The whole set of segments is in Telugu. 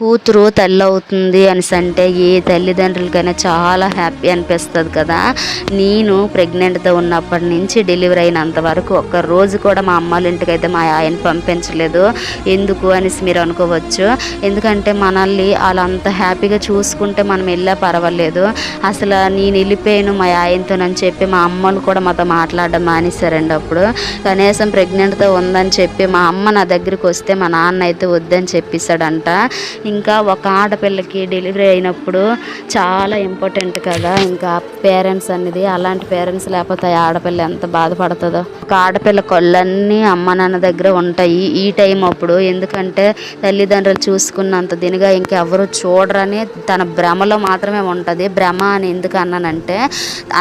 కూతురు తల్లి అవుతుంది అనేసి అంటే ఏ తల్లిదండ్రులకైనా చాలా హ్యాపీ అనిపిస్తుంది కదా. నేను ప్రెగ్నెంట్తో ఉన్నప్పటి నుంచి డెలివరీ అయినంత వరకు ఒక్క రోజు కూడా మా అమ్మాళ్ళ ఇంటికి అయితే మా ఆయన పంపించలేదు. ఎందుకు అనేసి మీరు అనుకోవచ్చు. ఎందుకంటే మనల్ని వాళ్ళంత హ్యాపీగా చూసుకుంటే మనం వెళ్ళా పర్వాలేదు. అసలు నేను వెళ్ళిపోయాను మా ఆయనతోనని చెప్పి మా అమ్మలు కూడా మాతో మాట్లాడడం మానేశారండి అప్పుడు. కనీసం ప్రెగ్నెంట్తో ఉందని చెప్పి మా అమ్మ నా దగ్గరికి వస్తే మా నాన్న అయితే వద్దని చెప్పేశాడంట. ఇంకా ఒక ఆడపిల్లకి డెలివరీ అయినప్పుడు చాలా ఇంపార్టెంట్ కదా. ఇంకా పేరెంట్స్ అనేది అలాంటి పేరెంట్స్ లేకపోతే ఆడపిల్ల ఎంత బాధపడుతుందో. ఒక ఆడపిల్ల కళ్ళన్నీ అమ్మ నాన్న దగ్గర ఉంటాయి ఈ టైం అప్పుడు. ఎందుకంటే తల్లిదండ్రులు చూసుకున్నంత దినిగా ఇంకెవరు చూడరని తన భ్రమలో మాత్రమే ఉంటుంది. భ్రమ అని ఎందుకు అన్నానంటే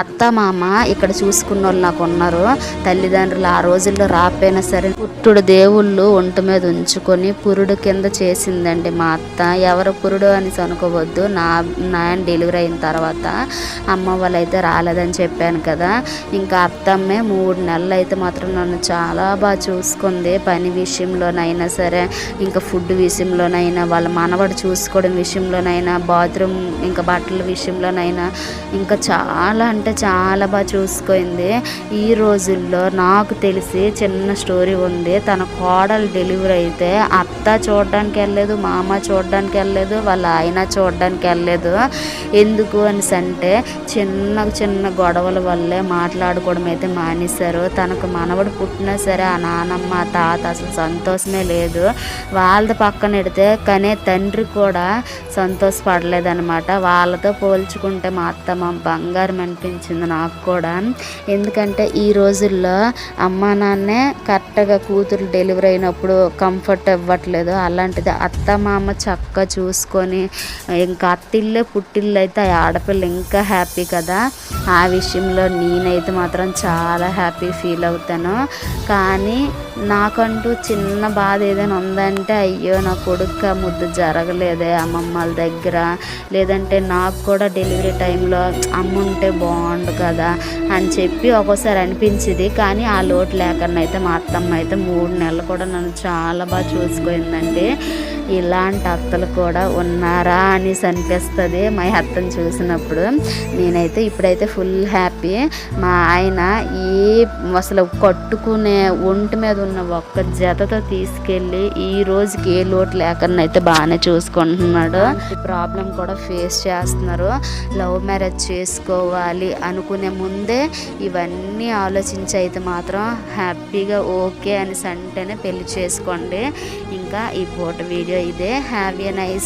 అత్త మామ ఇక్కడ చూసుకున్న వాళ్ళు నాకు ఉన్నారు. తల్లిదండ్రులు ఆ రోజుల్లో రాపోయినా సరే పుట్టుడు దేవుళ్ళు ఒంటి మీద ఉంచుకొని పురుడు కింద చేసిందండి మా అత్త. ఎవరు పురుడు అని అనుకోవద్దు నా నాయన డెలివరీ అయిన తర్వాత అమ్మ వాళ్ళు అయితే రాలేదని చెప్పాను కదా. ఇంకా అత్తమ్మే మూడు నెలలు అయితే మాత్రం నన్ను చాలా బాగా చూసుకుంది. పని విషయంలోనైనా సరే ఇంకా ఫుడ్ విషయంలోనైనా వాళ్ళ మనవడు చూసుకోవడం విషయంలోనైనా బాత్రూమ్ ఇంకా బట్టల విషయంలోనైనా ఇంకా చాలా అంటే చాలా బాగా చూసుకుంది. ఈ రోజుల్లో నాకు తెలిసి చిన్న స్టోరీ ఉంది. తన కోడలు డెలివరీ అయితే అత్త చూడడానికి వెళ్ళలేదు మామ చూడడానికి వెళ్ళలేదు వాళ్ళ ఆయన చూడడానికి వెళ్ళలేదు. ఎందుకు అనేసి అంటే చిన్న చిన్న గొడవల వల్లే మాట్లాడుకోవడం అయితే మానేశారు. తనకు మనవడు పుట్టినా సరే ఆ నానమ్మ తాత అసలు సంతోషమే లేదు. వాళ్ళది పక్కన పెడితే కానీ తండ్రి కూడా సంతోషపడలేదన్నమాట. వాళ్ళతో పోల్చుకుంటే మా అత్త బంగారం అనిపించింది నాకు కూడా. ఎందుకంటే ఈ రోజుల్లో అమ్మ నాన్నే కరెక్ట్గా కూతురు డెలివరీ అయినప్పుడు కంఫర్ట్ ఇవ్వట్లేదు. అలాంటిది అత్త మామ చక్కగా చూసుకొని ఇంకా అత్తిల్లే పుట్టిళ్ళు అయితే ఆ ఆడపిల్ల ఇంకా హ్యాపీ కదా. ఆ విషయంలో నేనైతే మాత్రం చాలా హ్యాపీ ఫీల్ అవుతాను. కానీ నాకంటూ చిన్న బాధ ఏదైనా ఉందంటే అయ్యో నా కొడుకు ముద్దు జరగలేదే అమ్మమ్మ వాళ్ళ దగ్గర. లేదంటే నాకు కూడా డెలివరీ టైంలో అమ్మ ఉంటే బాగుండు కదా అని చెప్పి ఒక్కోసారి అనిపించింది. కానీ ఆ లోటు లేకుండా అయితే మా అత్తమ్మ అయితే మూడు నెలలు కూడా నన్ను చాలా బాగా చూసుకోయిందండి ఇలాంటి భక్తులు కూడా ఉన్నారా అనేసి అనిపిస్తుంది. మా అత్తను చూసినప్పుడు నేనైతే ఇప్పుడైతే ఫుల్ హ్యాపీ. మా ఆయన ఈ అసలు కట్టుకునే ఒంటి మీద ఉన్న ఒక్క జతతో తీసుకెళ్ళి ఈ రోజుకి ఏ లోటు లేకుండా అయితే బాగానే చూసుకుంటున్నాడు. ప్రాబ్లం కూడా ఫేస్ చేస్తున్నారు. లవ్ మ్యారేజ్ చేసుకోవాలి అనుకునే ముందే ఇవన్నీ ఆలోచించి అయితే మాత్రం హ్యాపీగా ఓకే అనేసి అంటేనే పెళ్ళి చేసుకోండి. ఇంకా ఈ పూట వీడియో ఇదే. Happy estar bien ahí